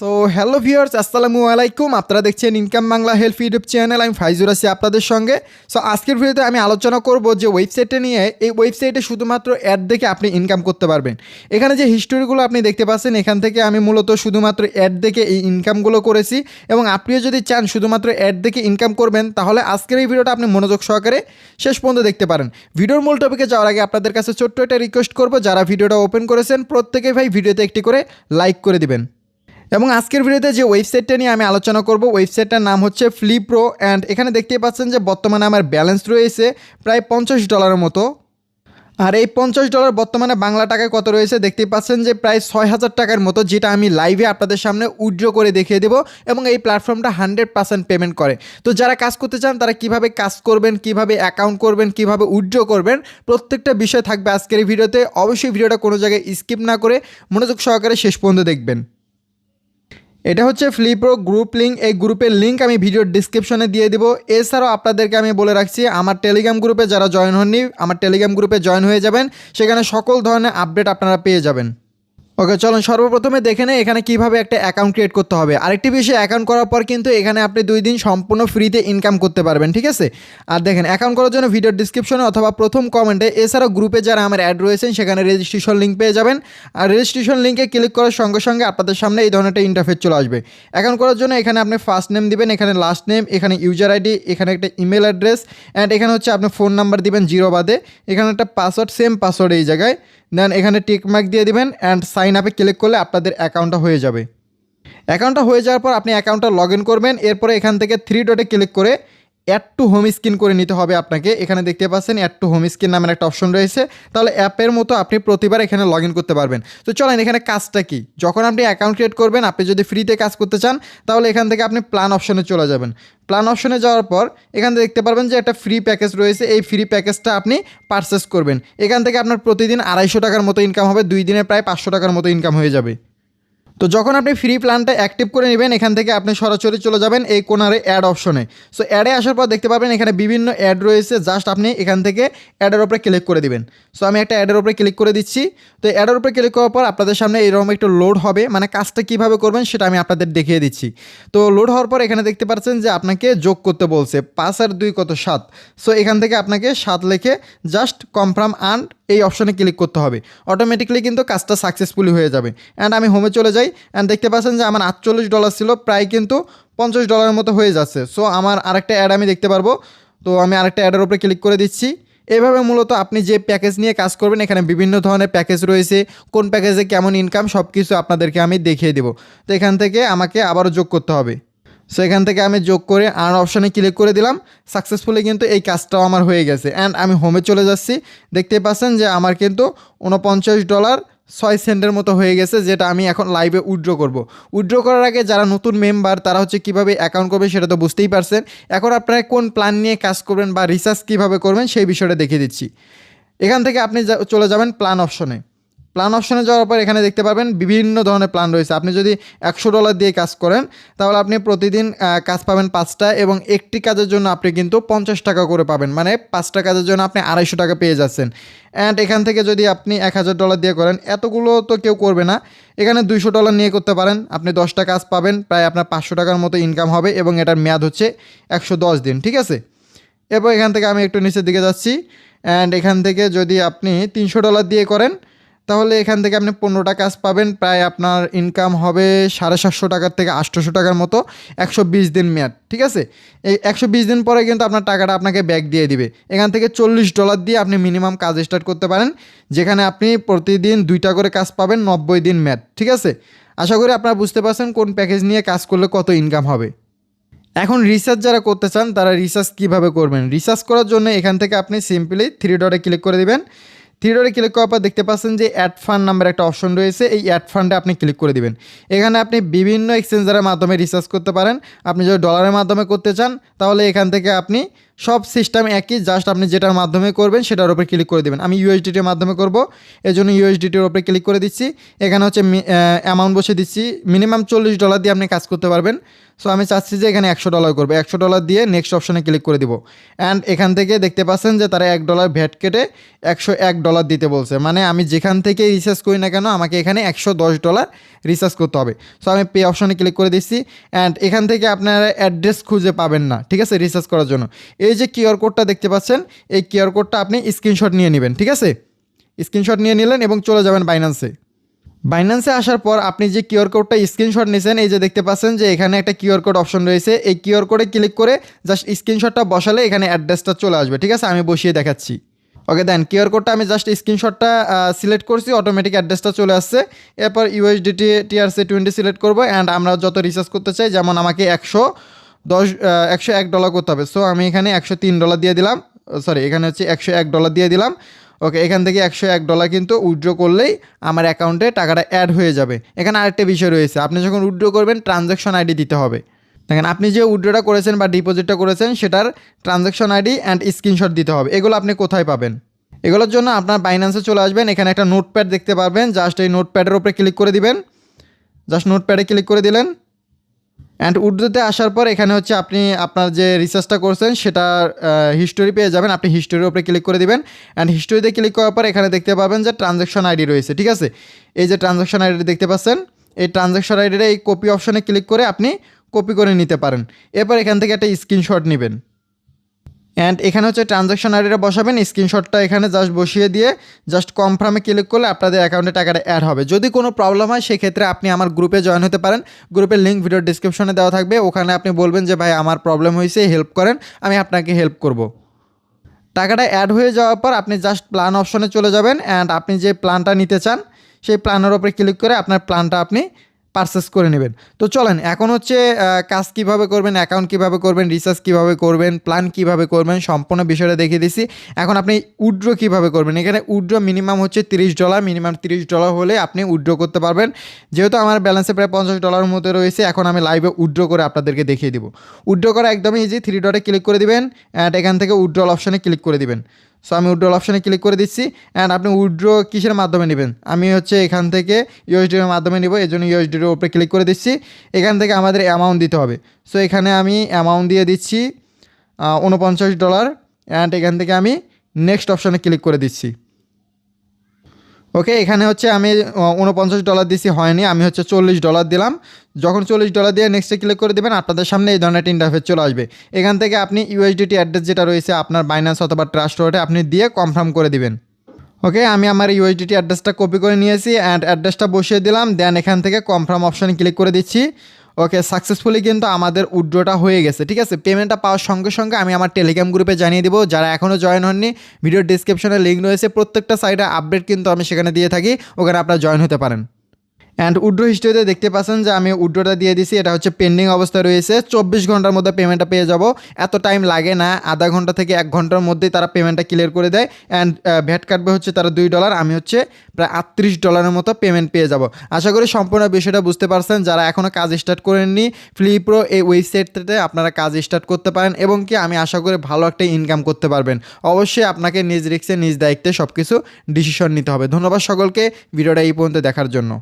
So hello viewers আসসালামু আলাইকুম আপনারা দেখছেন income Bangla help YouTube channel আমি ফাইজুর আছি আপনাদের সঙ্গে সো আজকের ভিডিওতে আমি আলোচনা করব যে ওয়েবসাইটে নিয়ে এই ওয়েবসাইটে শুধুমাত্র অ্যাড দেখে আপনি ইনকাম করতে পারবেন এখানে যে হিস্টোরিগুলো আপনি দেখতে পাচ্ছেন এখান থেকে আমি মূলত শুধুমাত্র অ্যাড দেখে এই ইনকামগুলো করেছি এবং আপনিও যদি চান শুধুমাত্র অ্যাড দেখে ইনকাম করবেন তাহলে আজকের এই ভিডিওটা আপনি মনোযোগ সহকারে শেষ পর্যন্ত দেখতে পারেন ভিডিওর মূল টপিকে যাওয়ার আগে আপনাদের কাছে ছোট্ট একটা রিকোয়েস্ট করব যারা ভিডিওটা ওপেন করেছেন প্রত্যেকে ভাই ভিডিওতে একটি করে লাইক করে দিবেন এবং আজকের ভিডিওতে যে ওয়েবসাইটটা নিয়ে আমি আলোচনা করব, ওয়েবসাইটটার নাম হচ্ছে ফ্লিপ্রো অ্যান্ড এখানে দেখতেই পাচ্ছেন যে বর্তমানে আমার ব্যালেন্স রয়েছে প্রায় পঞ্চাশ ডলারের মতো। আর এই পঞ্চাশ ডলার বর্তমানে বাংলা টাকায় কত রয়েছে দেখতেই পাচ্ছেন যে প্রায় ছয় হাজার টাকার মতো, যেটা আমি লাইভে আপনাদের সামনে উইড্রো করে দেখিয়ে দেবো এবং এই প্ল্যাটফর্মটা হান্ড্রেড পার্সেন্ট পেমেন্ট করে। তো যারা কাজ করতে চান, তারা কীভাবে কাজ করবেন, কীভাবে অ্যাকাউন্ট করবেন, কীভাবে উইড্রো করবেন, প্রত্যেকটা বিষয় থাকবে আজকের এই ভিডিওতে। অবশ্যই ভিডিওটা কোনো জায়গায় স্কিপ না করে মনোযোগ সহকারে শেষ পর্যন্ত দেখবেন। এটা হচ্ছে ফ্লিপ্রো গ্রুপ লিঙ্ক এই গ্রুপের লিঙ্ক আমি ভিডিওর ডিসক্রিপশনে দিয়ে দিব। এছাড়াও আপনাদেরকে আমি বলে রাখছি, আমার টেলিগ্রাম গ্রুপে যারা জয়েন হননি, আমার টেলিগ্রাম গ্রুপে জয়েন হয়ে যাবেন। সেখানে সকল ধরনের আপডেট আপনারা পেয়ে যাবেন। ওকে, চলুন সর্বপ্রথমে দেখে নেই এখানে কীভাবে একটা অ্যাকাউন্ট ক্রিয়েট করতে হবে। আরেকটি বিষয় অ্যাকাউন্ট করার পর কিন্তু এখানে আপনি দুই দিন সম্পূর্ণ ফ্রিতে ইনকাম করতে পারবেন, ঠিক আছে? আর দেখেন অ্যাকাউন্ট করার জন্য ভিডিও ডিসক্রিপশনে অথবা প্রথম কমেন্টে এছাড়াও গ্রুপে যারা আমার অ্যাড রয়েছেন, সেখানে রেজিস্ট্রেশন লিঙ্ক পেয়ে যাবেন। আর রেজিস্ট্রেশন লিঙ্কে ক্লিক করার সঙ্গে সঙ্গে আপনাদের সামনে এই ধরনের একটা ইন্টারফেস চলে আসবে। অ্যাকাউন্ট করার জন্য এখানে আপনি ফার্স্ট নেম দিবেন, এখানে লাস্ট নেম এখানে ইউজার আইডি এখানে একটা ইমেল অ্যাড্রেস অ্যান্ড এখানে হচ্ছে আপনি ফোন নাম্বার দিবেন জিরো বাদে। এখানে একটা পাসওয়ার্ড সেম পাসওয়ার্ড এই জায়গায়। দেন এখানে টিক মার্ক দিয়ে দিবেন অ্যান্ড সাইন আপে ক্লিক করলে আপনাদের অ্যাকাউন্টটা হয়ে যাবে। অ্যাকাউন্টটা হয়ে যাওয়ার পর আপনি অ্যাকাউন্টটা লগ করবেন, এরপরে এখান থেকে থ্রি ডটে ক্লিক করে অ্যাড টু হোম স্ক্রিন করে নিতে হবে আপনাকে। এখানে দেখতে পাচ্ছেন অ্যাড টু হোম স্ক্রিন নামের একটা অপশন রয়েছে। তাহলে অ্যাপের মতো আপনি প্রতিবার এখানে লগ করতে পারবেন। তো চলেন এখানে কাজটা কি? যখন আপনি অ্যাকাউন্ট ক্রিয়েট করবেন, আপনি যদি ফ্রিতে কাজ করতে চান, তাহলে এখান থেকে আপনি প্ল্যান অপশনে চলে যাবেন। প্ল্যান অপশনে যাওয়ার পর, এখান থেকে দেখতে পারবেন যে একটা ফ্রি প্যাকেজ রয়েছে। এই ফ্রি প্যাকেজটা আপনি পারচেস করবেন। এখান থেকে আপনার প্রতিদিন আড়াইশো টাকার মতো ইনকাম হবে। দুই দিনে প্রায় পাঁচশো টাকার মতো ইনকাম হয়ে যাবে। তো যখন আপনি ফ্রি প্ল্যানটা অ্যাক্টিভ করে নেবেন, এখান থেকে আপনি সরাসরি চলে যাবেন এই কোনারে অ্যাড অপশনে সো অ্যাডে আসার পর দেখতে পাবেন এখানে বিভিন্ন অ্যাড রয়েছে। জাস্ট আপনি এখান থেকে অ্যাডের ওপরে ক্লিক করে দিবেন। সো আমি একটা অ্যাডের ওপরে ক্লিক করে দিচ্ছি। তো অ্যাডের উপরে ক্লিক করার পর আপনাদের সামনে এরকম একটু লোড হবে। মানে কাজটা কীভাবে করবেন সেটা আমি আপনাদের দেখিয়ে দিচ্ছি। তো লোড হওয়ার পর এখানে দেখতে পাচ্ছেন যে আপনাকে যোগ করতে বলছে। পাঁচ আর দুই কত? সাত। সো এখান থেকে আপনাকে সাত লেখে জাস্ট কনফার্ম আন্ড এই অপশনে ক্লিক করতে হবে। অটোমেটিকলি কিন্তু কাজটা সাকসেসফুলি হয়ে যাবে। অ্যান্ড আমি হোমে চলে যাই। অ্যান্ড দেখতে পাচ্ছেন যে আমার আটচল্লিশ ডলার ছিল, প্রায় কিন্তু পঞ্চাশ ডলারের মতো হয়ে যাচ্ছে। সো আমার আরেকটা অ্যাড আমি দেখতে পারব। তো, আমি আরেকটা অ্যাডের উপরে ক্লিক করে দিচ্ছি। এভাবে মূলত আপনি যে প্যাকেজ নিয়ে কাজ করবেন, এখানে বিভিন্ন ধরনের প্যাকেজ রয়েছে, কোন প্যাকেজে কেমন ইনকাম সব কিছু আপনাদেরকে আমি দেখিয়ে দেবো। তো, এখান থেকে আমাকে আবারও যোগ করতে হবে। সো এখান থেকে আমি যোগ করে আর অপশানে ক্লিক করে দিলাম। সাকসেসফুলি কিন্তু এই কাজটাও আমার হয়ে গেছে। অ্যান্ড আমি হোমে চলে যাচ্ছি। দেখতে পাচ্ছেন যে আমার কিন্তু উনপঞ্চাশ ডলার ছয় সেন্টের মতো হয়ে গেছে, যেটা আমি এখন লাইভে উইড্রো করব। উইড্রো করার আগে যারা নতুন মেম্বার তারা হচ্ছে কীভাবে অ্যাকাউন্ট করবে সেটা তো বুঝতেই পারছেন। এখন আপনারা কোন প্ল্যান নিয়ে কাজ করবেন বা রিসার্চ কীভাবে করবেন সেই বিষয়টা দেখিয়ে দিচ্ছি। এখান থেকে আপনি চলে যাবেন প্ল্যান অপশনে প্ল্যান অপশনে যাওয়ার পর এখানে দেখতে পাবেন বিভিন্ন ধরনের প্ল্যান রয়েছে। আপনি যদি একশো ডলার দিয়ে কাজ করেন, তাহলে আপনি প্রতিদিন কাজ পাবেন পাঁচটা এবং একটি কাজের জন্য আপনি কিন্তু পঞ্চাশ টাকা করে পাবেন। মানে পাঁচটা কাজের জন্য আপনি আড়াইশো টাকা পেয়ে যাচ্ছেন। অ্যান্ড এখান থেকে যদি আপনি এক হাজার ডলার দিয়ে করেন, এতগুলো তো কেউ করবে না। এখানে দুইশো ডলার নিয়ে করতে পারেন। আপনি দশটা কাজ পাবেন, প্রায় আপনার পাঁচশো টাকার মতো ইনকাম হবে এবং এটার মেয়াদ হচ্ছে একশো দশ দিন, ঠিক আছে? এরপর এখান থেকে আমি একটু নিচের দিকে যাচ্ছি। অ্যান্ড এখান থেকে যদি আপনি তিনশো ডলার দিয়ে করেন তাহলে এখান থেকে আপনি পনেরোটা কাজ পাবেন, প্রায় আপনার ইনকাম হবে সাড়ে সাতশো টাকার থেকে আটশোশো টাকার মতো, একশো বিশ দিন মেয়াদ, ঠিক আছে? এই একশো বিশ দিন পরে কিন্তু আপনার টাকাটা আপনাকে ব্যাক দিয়ে দিবে। এখান থেকে চল্লিশ ডলার দিয়ে আপনি মিনিমাম কাজ স্টার্ট করতে পারেন, যেখানে আপনি প্রতিদিন দুইটা করে কাজ পাবেন নব্বই দিন মেয়াদ, ঠিক আছে? আশা করি আপনারা বুঝতে পারছেন কোন প্যাকেজ নিয়ে কাজ করলে কত ইনকাম হবে। এখন রিসার্চ যারা করতে চান, তারা রিসার্চ কীভাবে করবেন? রিসার্চ করার জন্য এখান থেকে আপনি সিম্পলি থ্রি ডটে ক্লিক করে দিবেন। ডটে ক্লিক করার পর দেখতে পাচ্ছেন যে অ্যাড ফান্ড নাম্বার একটা অপশন রয়েছে। এই অ্যাড ফান্ডে আপনি ক্লিক করে দিবেন। এখানে আপনি বিভিন্ন এক্সচেঞ্জারের মাধ্যমে রিচার্জ করতে পারেন। আপনি যদি ডলারের মাধ্যমে করতে চান, তাহলে এখান থেকে আপনি সব সিস্টেম একই জাস্ট আপনি যেটার মাধ্যমে করবেন সেটার উপরে ক্লিক করে দেবেন। আমি ইউএসডিটির মাধ্যমে করব এই জন্য ইউএসডিটির উপরে ক্লিক করে দিচ্ছি। এখানে হচ্ছে অ্যামাউন্ট বসে দিচ্ছি। মিনিমাম চল্লিশ ডলার দিয়ে আপনি কাজ করতে পারবেন। সো আমি চাচ্ছি যে এখানে একশো ডলার করব। একশো ডলার দিয়ে নেক্সট অপশনে ক্লিক করে দিব। অ্যান্ড এখান থেকে দেখতে পাচ্ছেন যে তারা এক ডলার ভ্যাট কেটে একশো এক ডলার দিতে বলছে। মানে আমি যেখান থেকে রিচার্জ করি না কেন, আমাকে এখানে একশো দশ ডলার রিচার্জ করতে হবে। সো আমি পে অপশনে ক্লিক করে দিচ্ছি অ্যান্ড এখান থেকে আপনারা অ্যাড্রেস খুঁজে পাবেন না, ঠিক আছে? রিচার্জ করার জন্য। এই যে কিউআর কোডটা দেখতে পাচ্ছেন, এই কিউআর কোডটা আপনি স্ক্রিনশট নিয়ে নেবেন, ঠিক আছে? স্ক্রিনশট নিয়ে নিলেন এবং চলে যাবেন বাইন্যান্সে বাইন্যান্সে আসার পর আপনি যে কিউআর কোডটা স্ক্রিনশট নিয়েছেন এই যে দেখতে পাচ্ছেন যে এখানে একটা কিউআর কোড অপশন রয়েছে। এই কিউআর কোডে ক্লিক করে জাস্ট স্ক্রিনশটটা বসালে এখানে অ্যাড্রেসটা চলে আসবে, ঠিক আছে? আমি বসিয়ে দেখাচ্ছি। ওকে দেন কিউআর কোডটা আমি জাস্ট স্ক্রিনশটটা সিলেক্ট করছি অটোমেটিক অ্যাড্রেসটা চলে আসছে। এরপর ইউএসডিটি টিআরসি টোয়েন্টি সিলেক্ট করব অ্যান্ড আমরা যত রিচার্জ করতে চাই, যেমন আমাকে একশো দশ একশো এক ডলার করতে হবে। সো আমি এখানে একশো তিন ডলার দিয়ে দিলাম। সরি এখানে হচ্ছে একশো এক ডলার দিয়ে দিলাম। ওকে এখান থেকে একশো এক ডলার কিন্তু উইথড্র করলেই আমার অ্যাকাউন্টে টাকাটা অ্যাড হয়ে যাবে। এখানে আরেকটা বিষয় রয়েছে, আপনি যখন উইথড্র করবেন ট্রানজ্যাকশন আইডি দিতে হবে। দেখেন, আপনি যে উইথড্রটা করেছেন বা ডিপোজিটটা করেছেন, সেটার ট্রানজ্যাকশন আইডি অ্যান্ড স্ক্রিনশট দিতে হবে। এগুলো আপনি কোথায় পাবেন? এগুলোর জন্য আপনার বাইন্যান্সে চলে আসবেন। এখানে একটা নোটপ্যাড দেখতে পারবেন। জাস্ট এই নোটপ্যাডের উপরে ক্লিক করে দিবেন। জাস্ট নোটপ্যাডে ক্লিক করে দিলেন। অ্যান্ড উর্দুতে আসার পর এখানে হচ্ছে আপনি আপনার যে রিসার্চটা করছেন, সেটা হিস্টোরি পেয়ে যাবেন। আপনি হিস্টোরির উপরে ক্লিক করে দিবেন। অ্যান্ড হিস্টোরিতে ক্লিক করার পর এখানে দেখতে পাবেন যে ট্রানজ্যাকশন আইডি রয়েছে। ঠিক আছে? এই যে ট্রানজ্যাকশন আইডি দেখতে পাচ্ছেন, এই ট্রানজ্যাকশন আইডিটা এই কপি অপশনে ক্লিক করে আপনি কপি করে নিতে পারেন। এরপর এখান থেকে একটা স্ক্রিনশট নেবেন। অ্যান্ড এখানে হচ্ছে ট্রানজ্যাকশন আইডিটা বসাবেন। স্ক্রিনশটটা এখানে জাস্ট বসিয়ে দিয়ে জাস্ট কনফার্মে ক্লিক করলে আপনাদের অ্যাকাউন্টে টাকাটা অ্যাড হবে। যদি কোনো প্রবলেম হয়, সেক্ষেত্রে আপনি আমার গ্রুপে জয়েন হতে পারেন। গ্রুপের লিঙ্ক ভিডিও ডিসক্রিপশনে দেওয়া থাকবে। ওখানে আপনি বলবেন যে, ভাই, আমার প্রবলেম হয়েছে হেল্প করেন, আমি আপনাকে হেল্প করব। টাকাটা অ্যাড হয়ে যাওয়ার পর আপনি জাস্ট প্ল্যান অপশনে চলে যাবেন। অ্যান্ড আপনি যে প্ল্যানটা নিতে চান, সেই প্ল্যানের ওপরে ক্লিক করে আপনার প্ল্যানটা আপনি পারচেস করে নেবেন। তো চলেন, এখন হচ্ছে কাজ কীভাবে করবেন অ্যাকাউন্ট কীভাবে করবেন রিসার্চ কীভাবে করবেন প্ল্যান কীভাবে করবেন, সম্পূর্ণ বিষয়টা দেখিয়ে দিছি। এখন আপনি উইড্রো কীভাবে করবেন? এখানে উইড্রো মিনিমাম হচ্ছে তিরিশ ডলার মিনিমাম তিরিশ ডলার হলে আপনি উইড্রো করতে পারবেন। যেহেতু আমার ব্যালেন্সে প্রায় পঞ্চাশ ডলার মতো রয়েছে, এখন আমি লাইভে উইড্রো করে আপনাদেরকে দেখিয়ে দিব। উইড্রো করা একদমই ইজি থ্রি ডটে ক্লিক করে দিবেন অ্যান্ড এখান থেকে উইড্রল অপশানে ক্লিক করে দিবেন। সো আমি উইড্রল অপশানে ক্লিক করে দিচ্ছি অ্যান্ড আপনি উইড্রো কিসের মাধ্যমে নেবেন? আমি হচ্ছে এখান থেকে ইউএসডির মাধ্যমে নেব এই জন্য ইউএসডির উপরে ক্লিক করে দিচ্ছি। এখান থেকে আমাদের অ্যামাউন্ট দিতে হবে। সো এখানে আমি অ্যামাউন্ট দিয়ে দিচ্ছি উনপঞ্চাশ ডলার অ্যান্ড এখান থেকে আমি নেক্সট অপশানে ক্লিক করে দিচ্ছি। ওকে এখানে হচ্ছে আমি উনপঞ্চাশ ডলার দিছি, হয়নি, আমি হচ্ছে চল্লিশ ডলার দিলাম। যখন চল্লিশ ডলার দিয়ে নেক্সটে ক্লিক করে দেবেন, আপনাদের সামনে এই ধরনের একটা ইন্টারফেস চলে আসবে। এখান থেকে আপনি ইউএসডিটি অ্যাড্রেস যেটা রয়েছে, আপনার বাইন্যান্স অথবা ট্রাস্ট ওয়ার্ডে আপনি দিয়ে কনফার্ম করে দিবেন। ওকে আমি আমার ইউএসডিটি অ্যাড্রেসটা কপি করে নিয়েছি অ্যান্ড অ্যাড্রেসটা বসিয়ে দিলাম দেন এখান থেকে কনফার্ম অপশানে ক্লিক করে দিচ্ছি। ওকে সাকসেসফুলি কিন্তু আমাদের উইড্রোটা হয়ে গেছে, ঠিক আছে? পেমেন্টটা পাওয়ার সঙ্গে সঙ্গে আমি আমার টেলিগ্রাম গ্রুপে জানিয়ে দিব। যারা এখনও জয়েন হননি ভিডিও ডিসক্রিপশনে লিঙ্ক রয়েছে। প্রত্যেকটা সাইডে আপডেট কিন্তু আমি সেখানে দিয়ে থাকি। ওখানে আপনারা জয়েন হতে পারেন। অ্যান্ড উড্রো হিস্ট্রিতে দেখতে পাচ্ছেন যে আমি উড্রোটা দিয়ে দিছি, এটা হচ্ছে পেন্ডিং অবস্থায় রয়েছে। চব্বিশ ঘণ্টার মধ্যে পেমেন্টটা পেয়ে যাব। এত টাইম লাগে না, আধা ঘণ্টা থেকে এক ঘণ্টার মধ্যেই তারা পেমেন্টটা ক্লিয়ার করে দেয়। অ্যান্ড ভ্যাট কাটবে হচ্ছে তারা দুই ডলার আমি হচ্ছে প্রায় আটত্রিশ ডলারের মতো পেমেন্ট পেয়ে যাব। আশা করি সম্পূর্ণ বিষয়টা বুঝতে পারছেন। যারা এখনও কাজ স্টার্ট করেননি ফ্লিপ্রো এই ওয়েবসাইটটাতে আপনারা কাজ স্টার্ট করতে পারেন এবং কি আমি আশা করি ভালো একটা ইনকাম করতে পারবেন। অবশ্যই আপনাকে নিজ রিক্সে নিজ দায়িত্বে সব কিছু ডিসিশন নিতে হবে। ধন্যবাদ সকলকে। ভিডিওটা এই পর্যন্ত দেখার জন্য।